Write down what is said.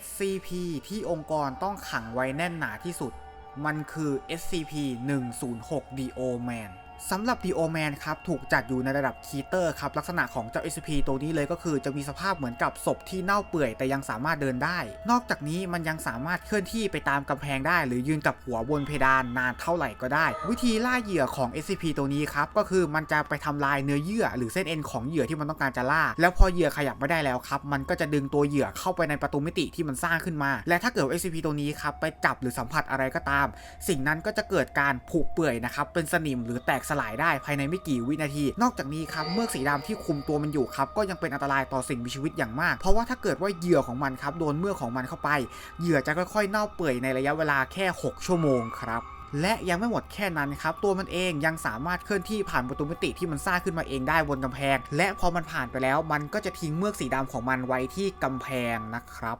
SCP ที่องค์กรต้องขังไว้แน่นหนาที่สุด มันคือ SCP-106 DO Man สำหรับ DO Man ครับถูกจัดอยู่ในระดับคีเตอร์ครับลักษณะของเจ้า SCP ตัวนี้เลยก็คือจะมีสภาพเหมือนกับศพที่เน่าเปื่อยแต่ยังสามารถเดินได้ นอกจากนี้มันยังสามารถเคลื่อนที่ไปตามกำแพงได้ หรือยืนกับหัวบนเพดานนานเท่าไหร่ก็ได้ วิธีล่าเหยื่อของ SCP ตัวนี้ครับก็คือมันจะไปทำลายเนื้อเยื่อ หรือเส้นเอ็นของเหยื่อที่มันต้องการจะล่า แล้วพอเหยื่อขยับไม่ได้แล้วครับมันก็จะดึงตัวเหยื่อเข้าไปในประตูมิติที่มันสร้างขึ้นมา และถ้าเกิด SCP ตัวนี้ครับไปจับหรือสัมผัสอะไรก็ตาม สิ่งนั้นก็จะเกิดการผุเปื่อยนะครับเป็นสนิมหรือแตกสลายได้ภายในไม่กี่วินาที นอกจากนี้ครับเมือกสีดำที่คุมตัวมันอยู่ครับก็ยังเป็นอันตรายต่อสิ่งมีชีวิตอย่างมาก เพราะว่าถ้าเกิดว่าเหยื่อของมันครับโดนเมือกของมันเข้าไป เหยื่อจะค่อยๆเน่าเปื่อยในระยะเวลาแค่ 6 ชั่วโมงครับและยังไม่หมดแค่นั้นครับ ตัวมันเองยังสามารถเคลื่อนที่ผ่านประตูมิติที่มันสร้างขึ้นมาเองได้บนกำแพง และพอมันผ่านไปแล้วมันก็จะทิ้งเมือกสีดำของมันไว้ที่กำแพงนะครับ